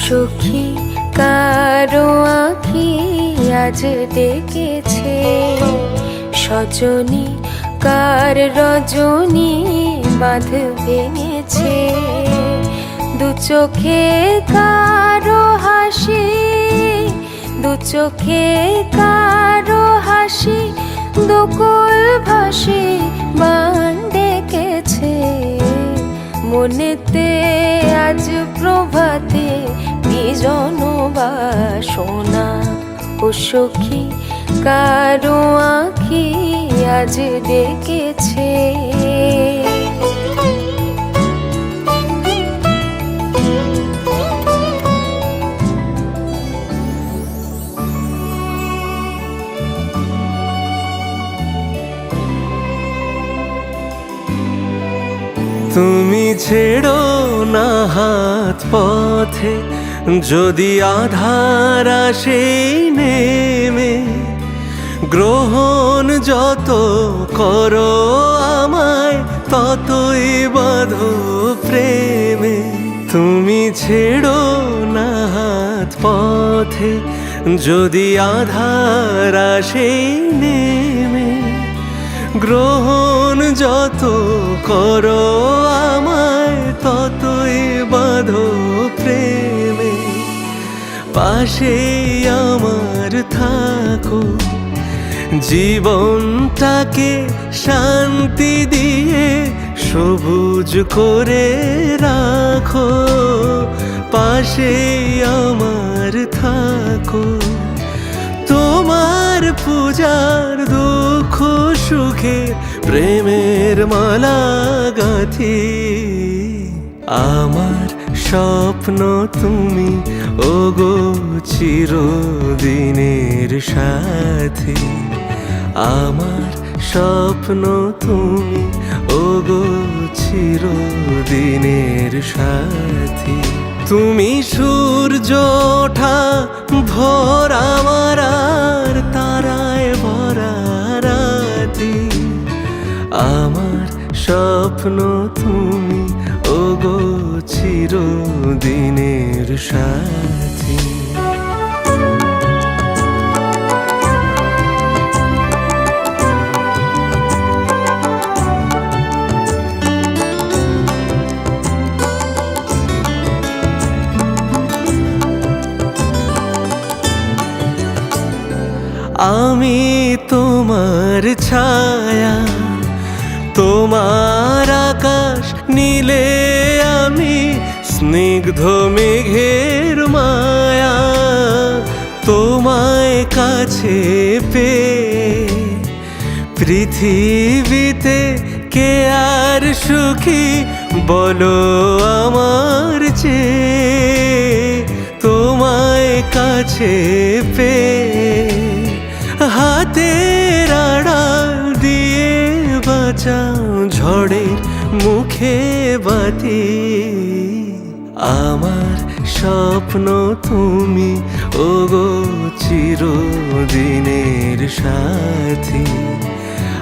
সখী কারও আঁখি আজ ডেকেছে সজনী কার রজনী বাঁধ ভেঙেছে। দু চোখে কারও হাসি, দু চোখে কারও হাসি, দুকুল ভাসি বান ডেকেছে। মনেতে আজ প্রভাতে বিজন বাসনা, ও সখী কারও আঁখি আজ ডেকেছে। তুমি ছেড়ো না হাত পথে, যদি আধার আসে নেমে, গ্রহণ যত করো আমায়, ততই বাঁধো প্রেমে। তুমি ছেড়ো না হাত পথে, যদি আধার আসে নেমে গ্রহণ যত করো আমায়, ততই বাঁধো প্রেমে। পাশে আমার থাকো, জীবনটাকে শান্তি দিয়ে সবুজ করে রাখো। পাশে আমার থাকো, তোমার পূজার দুঃখ সুখে প্রেমের মালা গাথি। আমার স্বপ্ন তুমি, ওগো চিরদিনের সাথী। আমার স্বপ্ন তুমি, ওগো চিরদিনের সাথী। তুমি সূর্য ওঠা ভোর স্বপ্ন তুমি ওগো চিরদিনের সাথী। আমি তোমার ছায়া তোমার আকাশ নীলে আমি স্নিগ্ধ মেঘের মায়া তোমায় কাছে পেয়ে পৃথিবীতে কে আর সুখী বলো আমার চেয়ে তোমায় কাছে পে দিয়ে বাঁচাও ঝড়ের মুখে বাতি। আমার স্বপ্ন তুমি, ওগো চিরদিনের সাথী।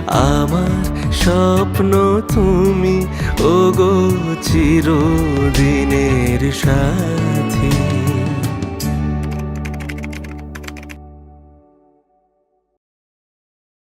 আমার স্বপ্ন তুমি, ওগো চিরদিনের সাথী।